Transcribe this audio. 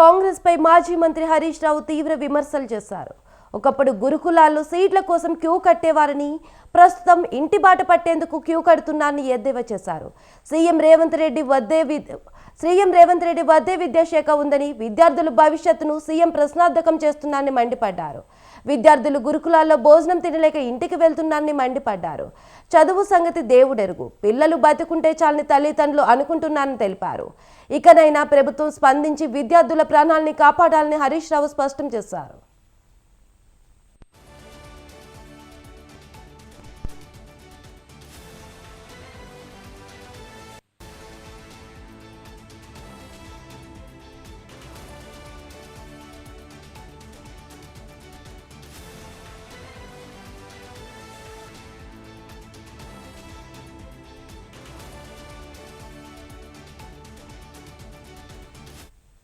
కాంగ్రెస్ పై మాజీ మంత్రి హరీష్ రావు తీవ్ర విమర్శలు చేశారు. ఒకప్పుడు గురుకులాల్లో సీట్ల కోసం క్యూ కట్టేవారని ప్రస్తుతం ఇంటి బాట పట్టేందుకు క్యూ కడుతున్నారని ఎద్దేవా చేశారు. సీఎం రేవంత్ రెడ్డి వద్దే సీఎం రేవంత్ రెడ్డి వద్దే విద్యాశాఖ ఉందని విద్యార్థుల భవిష్యత్తును సీఎం ప్రశ్నార్థకం చేస్తున్నారని మండిపడ్డారు. విద్యార్థులు గురుకులాల్లో భోజనం తినలేక ఇంటికి వెళ్తున్నారని మండిపడ్డారు. చదువు సంగతి దేవుడెరుగు. పిల్లలు బతుకుంటే చాలని తల్లిదండ్రులు అనుకుంటున్నారని తెలిపారు. ఇకనైనా ప్రభుత్వం స్పందించి విద్యార్థుల ప్రాణాలని కాపాడాలని హరీష్ రావు స్పష్టం చేశారు.